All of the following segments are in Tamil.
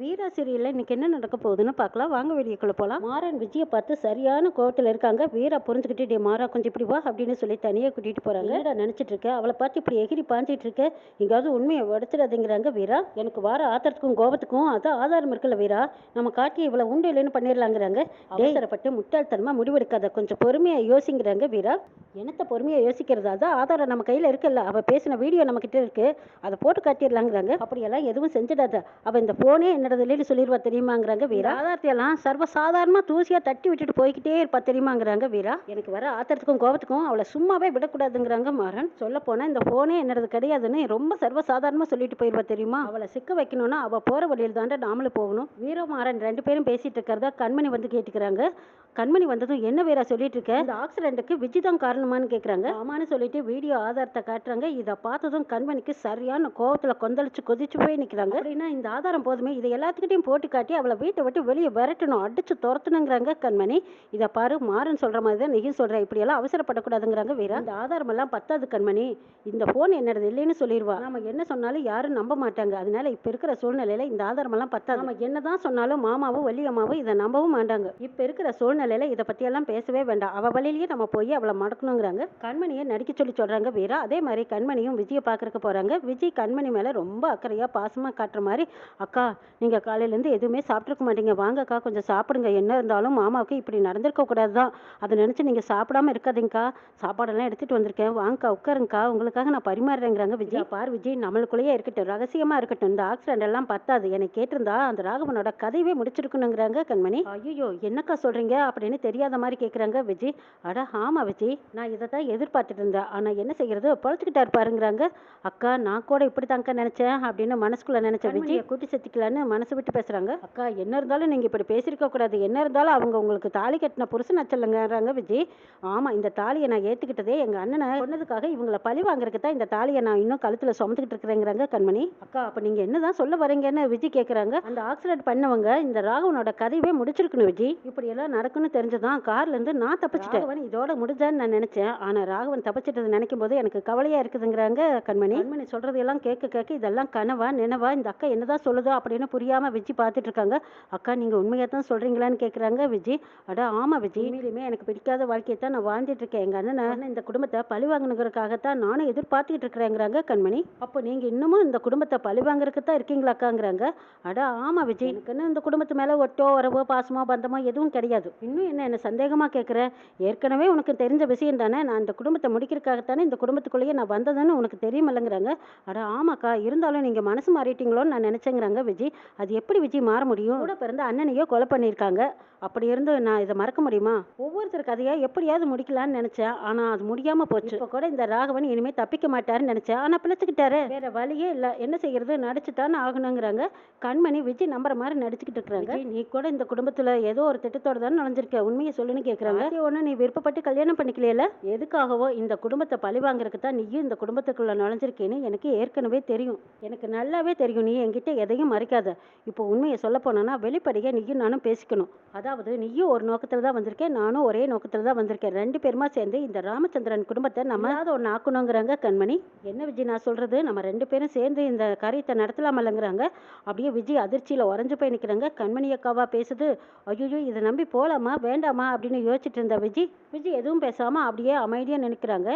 வீரா சீரியலில் இன்னைக்கு என்ன நடக்க போகுதுன்னு பார்க்கலாம். வாங்க வீடியோக்குள்ள போகலாம் மாறன் விஜயை பார்த்து சரியான கோவத்தில் இருக்காங்க. வீரா புரிஞ்சுக்கிட்டு டே மாறா கொஞ்சம் இப்படி வா அப்படின்னு சொல்லி தனியாக கூட்டிகிட்டு போகிறாங்க வீரா நினச்சிட்டு இருக்க? அவளை பார்த்து இப்படி எகிரி பாஞ்சிட்டு இருக்க? எங்காவது உண்மையை உடச்சிடாதுங்கிறாங்க வீரா. எனக்கு வார ஆத்திரத்துக்கும் கோபத்துக்கும் அதான் ஆதாரம் இருக்குல்ல வீரா. நம்ம காட்டி இவ்வளோ உண்டு இல்லைன்னு பண்ணிடலாங்கிறாங்க. அவசரப்பட்டு முட்டாள்தனமாக முடிவெடுக்காத கொஞ்சம் பொறுமையாக யோசிங்கிறாங்க வீரா. என்னத்த பொறுமையாக யோசிக்கிறதா? அதான் ஆதாரம் நம்ம கையில் இருக்குல்ல. அவள் பேசின வீடியோ நம்ம கிட்ட இருக்கு. அதை போட்டு காட்டிடலாங்கிறாங்க. அப்படியெல்லாம் எதுவும் செஞ்சிடாத. அவள் இந்த ஃபோனே என்ன இல்லைன்னு சொல்லிடுவா தெரியுமாங்கிறாங்க வீரா. ஆதாரத்தையெல்லாம் சர்வ சாதாரணமாக தூசியாக தட்டி விட்டுட்டு போய்கிட்டே இருப்பா தெரியுமாங்கிறாங்க வீரா. எனக்கு வர ஆத்திரத்துக்கும் கோபத்துக்கும் அவளை சும்மாவே விடக்கூடாதுங்கிறாங்க மாறன். சொல்ல போனால் இந்த ஃபோனே என்னது கிடையாதுன்னு ரொம்ப சர்வ சாதாரணமாக சொல்லிட்டு போயிடுவா தெரியுமா? அவளை சிக்க வைக்கணும்னா அவள் போகிற வழியில் தாண்டா நாமளும் போகணும். வீரோ மாறன் ரெண்டு பேரும் பேசிட்டு இருக்கிறதா கண்மணி வந்து கேட்டுக்கிறாங்க. கண்மணி வந்ததும் என்ன வேற சொல்லிட்டு இருக்க? இந்த ஆக்சிடென்ட்டுக்கு விஜய் தான் காரணமான்னு கேட்குறாங்க ஆமான்னு சொல்லிட்டு வீடியோ ஆதாரத்தை காட்டுறாங்க. இதை பார்த்ததும் கண்மணிக்கு சரியான கோவத்தில் கொந்தளிச்சு கொதிச்சு போய் நிற்கிறாங்க அப்படின்னா இந்த ஆதாரம் போதுமே இதை எல்லாத்துக்கிட்டையும் போட்டு காட்டி அவளை வீட்டை விட்டு வெளியே விரட்டணும். அடிச்சு துரத்தணுங்கிறாங்க கண்மணி. இதை பாரு மாறன் சொல்ற மாதிரி தான் நீயும் சொல்ற. இப்படியெல்லாம் அவசரப்படக்கூடாதுங்கிறாங்க வீரா. இந்த ஆதாரம் எல்லாம் பத்தாது கண்மணி. இந்த ஃபோன் என்னது இல்லைன்னு சொல்லிடுவா நம்ம என்ன சொன்னாலும் யாரும் நம்ப மாட்டாங்க. அதனால இப்ப இருக்கிற சூழ்நிலையில இந்த ஆதாரம் எல்லாம் பத்தாது. நம்ம என்னதான் சொன்னாலும் மாமாவும் வள்ளியம்மாவும் இதை நம்பவும் மாட்டாங்க. இப்ப இருக்கிற சூழ்நிலையில இதை பற்றியெல்லாம் பேசவே வேண்டாம். அவ வழியிலேயே நம்ம போய் அவளை மடக்கணுங்கிறாங்க. கண்மணியை நடிக்க சொல்லி சொல்றாங்க வீரா. அதே மாதிரி கண்மணியும் விஜயை பார்க்கறக்கு போறாங்க. விஜய் கண்மணி மேல ரொம்ப அக்கறையா பாசமா காட்டுற மாதிரி அக்கா நீங்க காலையில இருந்து எதுவுமே சாப்பிட்டுருக்க மாட்டீங்க. வாங்கக்கா கொஞ்சம் சாப்பிடுங்க. என்ன இருந்தாலும் மாமாவுக்கு இப்படி நடந்திருக்க கூடாது தான் அதை நினைச்சு நீங்க சாப்பிடாம இருக்காதீங்கக்கா. சாப்பாடெல்லாம் எடுத்துட்டு வந்திருக்கேன். வாங்கக்கா உட்காருங்கக்கா. உங்களுக்காக நான் பரிமாறுறேங்கிறாங்க விஜய் பார் விஜய் நம்மளுக்குள்ளேயே இருக்கட்டும். ரகசியமா இருக்கட்டும். இந்த ஆக்சிடென்ட் எல்லாம் பத்தாது. என்னை கேட்டிருந்தா அந்த ராகவனோட கதையவே முடிச்சிருக்கணுங்கிறாங்க கண்மணி. ஐயோ என்னக்கா சொல்றீங்க? அப்படின்னு தெரியாத மாதிரி கேக்குறாங்க விஜய் அட ஆமா விஜய் நான் இதை தான் எதிர்பார்த்துட்டு இருந்தேன். ஆனா என்ன செய்யறது? பொழைச்சிக்கிட்டாரு பாருங்கிறாங்க அக்கா நான் கூட இப்படிதான்க்கா நினைச்சேன் அப்படின்னு மனசுக்குள்ள நினைச்ச விஜய் கூட்டி செத்திக்கலான்னு மனசு விட்டு பேசுறாங்க. அக்கா என்ன இருந்தாலும் நீங்க இப்படி பேசியிருக்க கூடாது. என்ன இருந்தாலும் அவங்க உங்களுக்கு தாலி கட்டின புருஷன் அச்சலங்கிறாங்க விஜய் ஆமா இந்த தாலியை நான் ஏத்துக்கிட்டதே எங்க அண்ணனை சொன்னதுக்காக இவங்களை பழி வாங்குறதுக்கு தான் இந்த தாலியை நான் இன்னும் கழுத்துல சுமந்துக்கிட்டு இருக்கிறேங்கிறாங்க கண்மணி. அக்கா அப்ப நீங்க என்னதான் சொல்ல வரீங்கன்னு விஜய் கேக்குறாங்க. அந்த ஆக்சிடென்ட் பண்ணவங்க இந்த ராகவனோட கதையவே முடிச்சிருக்கணும் விஜய் இப்படி எல்லாம் நடக்கும்னு தெரிஞ்சதான் கார்ல இருந்து நான் தப்பிச்சிட்டேன். ராகவன் இதோட முடிஞ்சான்னு நான் நினைச்சேன். ஆனா ராகவன் தப்பிச்சிட்டது நினைக்கும் போது எனக்கு கவலையா இருக்குதுங்கிறாங்க கண்மணி. கண்மணி சொல்றதெல்லாம் கேட்க கேட்க இதெல்லாம் கனவா நினைவா இந்த அக்கா என்னதான் சொல்லுதோ அப்படின்னு புரியாம விஜய் பார்த்துட்டு இருக்காங்க அக்கா நீங்க உண்மையா தான் சொல்றீங்களான்னு கேக்குறாங்க விஜய் அட ஆமா விஜய் உண்மையிலுமே எனக்கு பிடிக்காத வாழ்க்கையை தான் நான் வாழ்ந்துட்டு இருக்கேன் எங்க அண்ணனை இந்த குடும்பத்தை பழி வாங்கணுங்கிறதுக்காகத்தான் நானும் எதிர்பார்த்துக்கிட்டு இருக்கிறேங்கிறாங்க கண்மணி. அப்போ நீங்க இன்னமும் இந்த குடும்பத்தை பழி வாங்குறதுக்கு தான் இருக்கீங்களாக்காங்கிறாங்க. அட ஆமா விஜய் எனக்குன்னு இந்த குடும்பத்து மேல ஒட்டோ வரவோ பாசமோ பந்தமோ எதுவும் கிடையாது. இன்னும் என்ன என்ன சந்தேகமா கேட்குற ஏற்கனவே உனக்கு தெரிஞ்ச விஷயம் தானே. நான் இந்த குடும்பத்தை முடிக்கிறதுக்காகத்தானே இந்த குடும்பத்துக்குள்ளேயே நான் வந்ததுன்னு உனக்கு தெரியுமில்லைங்கிறாங்க. அட ஆமாக்கா. இருந்தாலும் நீங்க மனசு மாறிட்டீங்களோன்னு நான் நினைச்சேங்கிறாங்க விஜய் அது எப்படி விஜய் மாற முடியும்? கூட பிறந்த அண்ணனையோ கொலை பண்ணியிருக்காங்க. அப்படி இருந்து நான் இதை மறக்க முடியுமா? ஒவ்வொருத்தர் கதையா எப்படியாவது முடிக்கலாம்னு நினைச்சேன். ஆனா அது முடியாம போச்சு. இப்போ கூட இந்த ராகவன் இனிமே தப்பிக்க மாட்டாருன்னு நினைச்சேன். ஆனா பிழைச்சுக்கிட்டாரு வேற வழியே இல்ல. என்ன செய்யறது? நடிச்சுத்தானே ஆகணுங்கிறாங்க. கண்மணி விஜய் நம்புற மாதிரி நடிச்சுக்கிட்டு இருக்காங்க. நீ கூட இந்த குடும்பத்துல ஏதோ ஒரு திட்டத்தோட தானே நுழைஞ்சிருக்க. உண்மையை சொல்லுன்னு கேக்குறாங்க. ஒண்ணு நீ விருப்பப்பட்டு கல்யாணம் பண்ணிக்கலையில? எதுக்காகவோ இந்த குடும்பத்தை பழி வாங்குறதுக்கு தான் நீயும் இந்த குடும்பத்துக்குள்ள நுழைஞ்சிருக்கேன்னு எனக்கு ஏற்கனவே தெரியும். எனக்கு நல்லாவே தெரியும். நீ என்கிட்ட எதையும் மறைக்காத. இப்போ உண்மையை சொல்ல போனோன்னா வெளிப்படையாக நீயும் நானும் பேசிக்கணும். அதாவது நீயும் ஒரு நோக்கத்தில் தான் வந்திருக்கேன் நானும் ஒரே நோக்கத்தில் தான் வந்திருக்கேன். ரெண்டு பேருமா சேர்ந்து இந்த ராமச்சந்திரன் குடும்பத்தை நம்ம ஏதாவது ஒன்று ஆக்கணுங்கிறாங்க கண்மணி. என்ன விஜய் நான் சொல்றது? நம்ம ரெண்டு பேரும் சேர்ந்து இந்த காரியத்தை நடத்தலாமல்லங்கிறாங்க அப்படியே விஜய் அதிர்ச்சியில் உறைஞ்சு போய் நிற்கிறாங்க கண்மணி அக்காவா பேசுது ஐயோ இதை நம்பி போகலாமா வேண்டாமா? அப்படின்னு யோசிச்சுட்டு இருந்த விஜய் விஜய் எதுவும் பேசாமல் அப்படியே அமைதியாக நினைக்கிறாங்க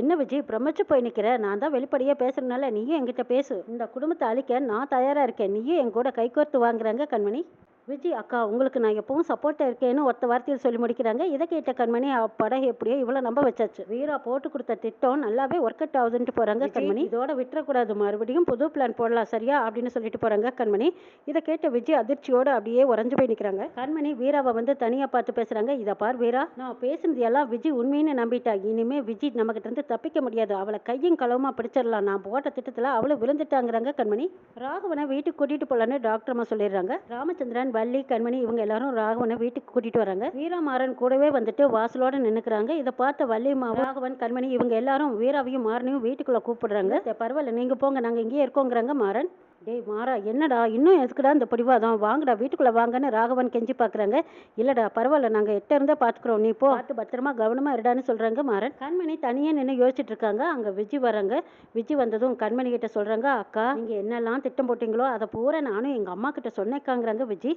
என்ன விஜய் பிரமிச்சு போய் நிற்கிற நான் தான் வெளிப்படையாக பேசுறதுனால நீயும் என்கிட்ட பேசு. இந்த குடும்பத்தை அழிக்க நான் தயாராக இருக்கேன். நீயும் என் கூட கைகோர்த்து வாங்குறாங்க கண்மணி? விஜய் அக்கா உங்களுக்கு நான் எப்பவும் சப்போர்ட்டாக இருக்கேன்னு ஒத்த வார்த்தையில் சொல்லி முடிக்கிறாங்க. இதை கேட்ட கண்மணி படம் எப்படியோ இவ்வளோ நம்ப வச்சாச்சு. வீரா போட்டு கொடுத்த திட்டம் நல்லாவே ஒர்க் அவுட் ஆகுதுன்ட்டு போறாங்க கண்மணி. இதோட விட்டுறக்கூடாது. மறுபடியும் புது பிளான் போடலாம் சரியா? அப்படின்னு சொல்லிட்டு போறாங்க கண்மணி. இதை கேட்ட விஜய் அதிர்ச்சியோட அப்படியே உறைஞ்சு போய் நிற்கிறாங்க கண்மணி வீராவை வந்து தனியாக பார்த்து பேசுறாங்க. இதை பார் வீரா நான் பேசுனது எல்லாம் விஜய் உண்மைன்னு நம்பிட்டா. இனிமே விஜய் நம்மகிட்ட இருந்து தப்பிக்க முடியாது. அவளை கையும் களவுமா பிடிச்சிடலாம். நான் போட்ட திட்டத்தில் அவளை விழுந்துட்டாங்கிறாங்க கண்மணி. ராகவனை வீட்டுக்கு கூட்டிட்டு போலான்னு டாக்டர் அம்மா சொல்லிடுறாங்க. ராமச்சந்திரன் வள்ளி கண்மணி இவங்க எல்லாரும் ராகவனை வீட்டுக்கு கூட்டிட்டு வராங்க. வீரமாறன் கூடவே வந்துட்டு வாசலோட நின்னுக்கிறாங்க. இதை பார்த்த வள்ளி ராகவன் கண்மணி இவங்க எல்லாரும் வீராவையும் மாறனையும் வீட்டுக்குள்ள கூப்பிடுறாங்க. பரவாயில்ல நீங்க போங்க நாங்க இங்கேயே இருக்கோங்கிறாங்க மாறன். டேய் மாறா என்னடா? இன்னும் எதுக்குடா இந்த பிடிவாதம்? வாங்கடா வீட்டுக்குள்ளே வாங்கன்னு ராகவன் கெஞ்சி பார்க்குறாங்க இல்லைடா பரவாயில்ல நாங்கள் எட்ட இருந்தே பார்த்துக்குறோம் நீ போ. பார்த்து பத்திரமா கவனமாக இருடான்னு சொல்கிறாங்க மாறன். கண்மணி தனியே நின்று யோசிச்சுட்டு இருக்காங்க. அங்கே விஜி வராங்க. விஜி வந்ததும் கண்மணி கிட்ட சொல்கிறாங்க அக்கா நீங்கள் என்னெல்லாம் திட்டம் போட்டிங்களோ அதை பூரா நானும் எங்கள் அம்மா கிட்ட சொன்னேக்காங்கிறாங்க விஜி.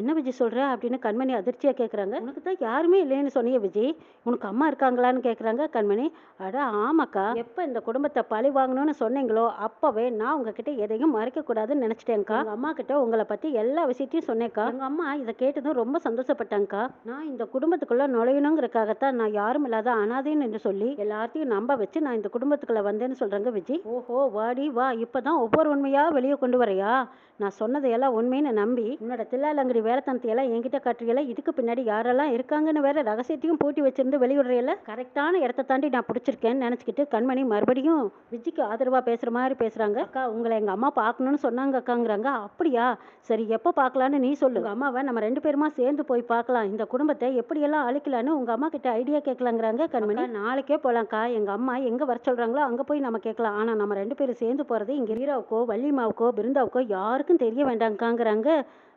என்ன விஜி சொல்கிற அப்படின்னு கண்மணி அதிர்ச்சியாக கேட்குறாங்க உனக்கு தான் யாருமே இல்லைன்னு சொன்னீங்க விஜி. உனக்கு அம்மா இருக்காங்களான்னு கேட்குறாங்க கண்மணி. அட ஆமாக்கா. எப்போ இந்த குடும்பத்தை பழி வாங்கணும்னு சொன்னீங்களோ அப்போவே நான் உங்ககிட்ட எதையும் மறைக்க கூடாதுன்னு நினைச்சிட்டேன்க்கா. அம்மா கிட்ட உங்களை பத்தி எல்லா விஷயத்தையும் சொன்னேன்க்கா எங்க அம்மா இதை கேட்டதும் ரொம்ப சந்தோஷப்பட்டாங்கக்கா. நான் இந்த குடும்பத்துக்குள்ள நுழையணுங்கிறக்காகத்தான் நான் யாரும் இல்லாத அனாதைன்னு என்று சொல்லி எல்லாத்தையும் நம்ப வச்சு நான் இந்த குடும்பத்துக்குள்ள வந்தேன்னு சொல்றாங்க விஜி. ஓஹோ வாடி வா இப்பதான் ஒவ்வொரு உண்மையா வெளியே கொண்டு வரையா? நான் சொன்னதையெல்லாம் உண்மைன்னு நம்பி உன்னோட தில்லாலங்கடி வேலைத்தனத்தையெல்லாம் என்கிட்ட காட்டுறியல இதுக்கு பின்னாடி யாரெல்லாம் இருக்காங்கன்னு வேற ரகசியத்தையும் பூட்டி வச்சிருந்து வெளியிடுறியல கரெக்டான இடத்த தாண்டி நான் பிடிச்சிருக்கேன்னு நினைச்சுக்கிட்டு கண்மணி மறுபடியும் விஜிக்கு ஆதரவா பேசுற மாதிரி பேசுறாங்க. அக்கா உங்களை எங்க அம்மா பார்க்கணும்னு சொன்னாங்க அக்காங்கிறாங்க அப்படியா? சரி எப்போ பார்க்கலான்னு நீ சொல்லு. அம்மாவை நம்ம ரெண்டு பேருமா சேர்ந்து போய் பார்க்கலாம். இந்த குடும்பத்தை எப்படியெல்லாம் அழிக்கலான்னு உங்க அம்மா கிட்ட ஐடியா கேட்கலாங்கிறாங்க கண்மணி. நாளைக்கே போகலாம்க்கா எங்க அம்மா எங்கே வர சொல்கிறாங்களோ அங்கே போய் நம்ம கேட்கலாம். ஆனால் நம்ம ரெண்டு பேரும் சேர்ந்து போகிறது இங்கே வீராவுக்கோ வள்ளிமாவுக்கோ பிருந்தாவுக்கோ யாருக்கும் தெரிய வேண்டாங்காங்கிறாங்க.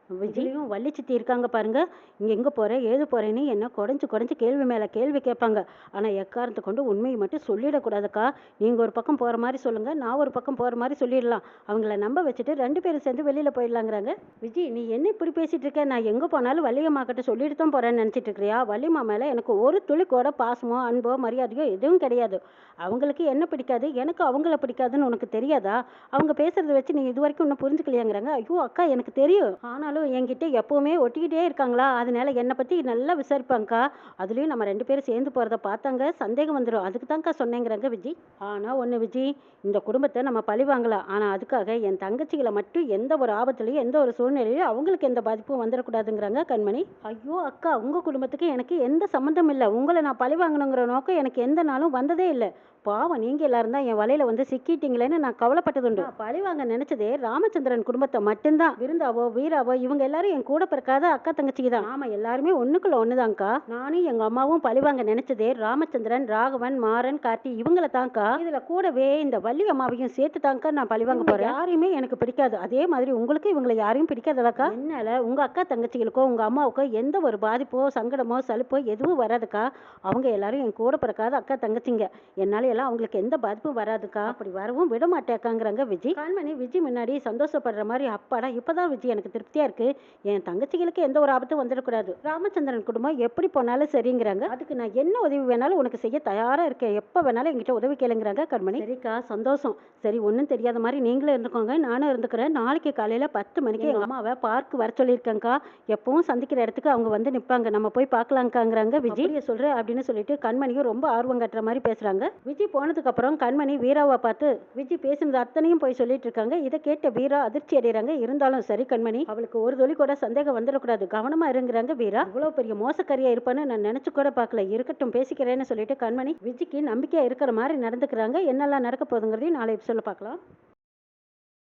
விஜயும் வள்ளி சித்தி இருக்காங்க பாருங்க. இங்க எங்க போகிற ஏது போறேன்னு என்ன குடஞ்சு குடஞ்சு கேள்வி மேல கேள்வி கேட்பாங்க. ஆனா எக்காரணத்தை கொண்டு உண்மையை மட்டும் சொல்லிடக்கூடாதுக்கா. நீங்க ஒரு பக்கம் போற மாதிரி சொல்லுங்க நான் ஒரு பக்கம் போற மாதிரி சொல்லிடலாம். அவங்கள நம்ப வச்சுட்டு ரெண்டு பேரும் சேர்ந்து வெளியில போயிடலாங்கிறாங்க. விஜய் நீ என்ன இப்படி பேசிட்டு இருக்க? நான் எங்க போனாலும் வள்ளியம்மா கிட்ட சொல்லிட்டு தான் போறேன்னு நினைச்சிட்டு இருக்கிறியா வள்ளியம்மா மேல எனக்கு ஒரு துளி கூட பாசமோ அன்போ மரியாதையோ எதுவும் கிடையாது. அவங்களுக்கு என்ன பிடிக்காது? எனக்கு அவங்கள பிடிக்காதுன்னு உனக்கு தெரியாதா? அவங்க பேசுறத வச்சு நீ இது வரைக்கும் இன்னும் புரிஞ்சுக்கலையாங்கிறாங்க. ஐயோ அக்கா எனக்கு தெரியும். ஆனாலும் என்கிட்ட எப்போவுமே ஒட்டிக்கிட்டே இருக்காங்களா? அதனால என்னை பற்றி நல்லா விசாரிப்பாங்கக்கா. அதுலேயும் நம்ம ரெண்டு பேரும் சேர்ந்து போகிறத பார்த்தாங்க. சந்தேகம் வந்துடும் அதுக்கு தான்க்கா சொன்னேங்கிறாங்க விஜி. ஆனால் ஒன்று விஜி இந்த குடும்பத்தை நம்ம பழி வாங்கலாம். ஆனால் அதுக்காக என் தங்கச்சிகளை மட்டும் எந்த ஒரு ஆபத்துலையும் எந்த ஒரு சூழ்நிலையிலும் அவங்களுக்கு எந்த பாதிப்பும் வந்துடக்கூடாதுங்கிறாங்க கண்மணி. ஐயோ அக்கா உங்கள் குடும்பத்துக்கு எனக்கு எந்த சம்மந்தம் இல்லை. உங்களை நான் பழி வாங்கணுங்கிற நோக்கம் எனக்கு எந்த நாளும் வந்ததே இல்லை. பாவம் நீங்க எல்லாரும் தான் என் வலையில வந்து சிக்கிட்டீங்களேன்னு நான் கவலைப்பட்டதுண்டு. பழி வாங்க நினைச்சதே ராமச்சந்திரன் குடும்பத்தை மட்டும்தான். விருந்தாவோ வீராவோ இவங்க எல்லாரும் என் கூட பிறக்காத அக்கா தங்கச்சிக்கு தான். ஆமா எல்லாருமே ஒண்ணுக்குள்ள ஒண்ணுதான்க்கா. நானும் எங்க அம்மாவும் பழி வாங்க நினைச்சதே ராமச்சந்திரன் ராகவன் மாறன் கார்த்தி இவங்கள தான்க்கா. இதுல கூடவே இந்த வள்ளி அம்மாவையும் சேர்த்து தான்க்கா நான் பழி வாங்க போறேன். யாரையுமே எனக்கு பிடிக்காது. அதே மாதிரி உங்களுக்கு இவங்களை யாரையும் பிடிக்காததாக்கா. என்னால உங்க அக்கா தங்கச்சிகளுக்கோ உங்க அம்மாவுக்கோ எந்த ஒரு பாதிப்போ சங்கடமோ சலுப்போ எதுவும் வராதுக்கா. அவங்க எல்லாரும் என் கூட பிறக்காத அக்கா தங்கச்சிங்க. என்னால எல்லாம் அவங்களுக்கு எந்த பாதிப்பும் வராதுக்கா? அப்படி வரவும் விட மாட்டேக்காங்கிறாங்க விஜய் கண்மணி விஜய் முன்னாடி சந்தோஷப்படுற மாதிரி அப்பாடா இப்பதான் விஜய் எனக்கு திருப்தியா இருக்கு. என் தங்கச்சிகளுக்கு எந்த ஒரு ஆபத்தும் வந்துடக்கூடாது. ராமச்சந்திரன் குடும்பம் எப்படி போனாலும் சரிங்கிறாங்க. அதுக்கு நான் என்ன உதவி வேணாலும் உனக்கு செய்ய தயாரா இருக்கேன். எப்ப வேணாலும் என்கிட்ட உதவி கேளுங்கிறாங்க கண்மணி. சரிக்கா சந்தோஷம். சரி ஒன்றும் தெரியாத மாதிரி நீங்களும் இருந்துக்கோங்க. நானும் இருந்துக்கிறேன். நாளைக்கு காலையில பத்து மணிக்கு எங்க அம்மாவை பார்க் வர சொல்லியிருக்கேங்க்கா எப்பவும் சந்திக்கிற இடத்துக்கு அவங்க வந்து நிப்பாங்க. நம்ம போய் பார்க்கலாங்காங்கிறாங்க விஜய் சொல்ற அப்படின்னு சொல்லிட்டு கண்மணியும் ரொம்ப ஆர்வம் கட்டுற மாதிரி பேசுறாங்க. விஜய் விஜி போனதுக்கப்புறம் கண்மணி வீராவை பார்த்து விஜி பேசுனது அத்தனையும் போய் சொல்லிட்டு இருக்காங்க. இதை கேட்ட வீரா அதிர்ச்சி அடைறாங்க இருந்தாலும் சரி கண்மணி அவளுக்கு ஒரு தொழில் கூட சந்தேகம் வந்துடக்கூடாது. கவனமா இருங்கிறாங்க வீரா. இவ்வளவு பெரிய மோசக்காரியா இருப்பான்னு நான் நினைச்சு கூட பார்க்கல. இருக்கட்டும் பேசிக்கிறேன்னு சொல்லிட்டு கண்மணி விஜிக்கு நம்பிக்கையா இருக்கிற மாதிரி நடந்துக்கிறாங்க. என்னெல்லாம் நடக்க போகுதுங்கிறதையும் நாளை சொல்ல பார்க்கலாம்.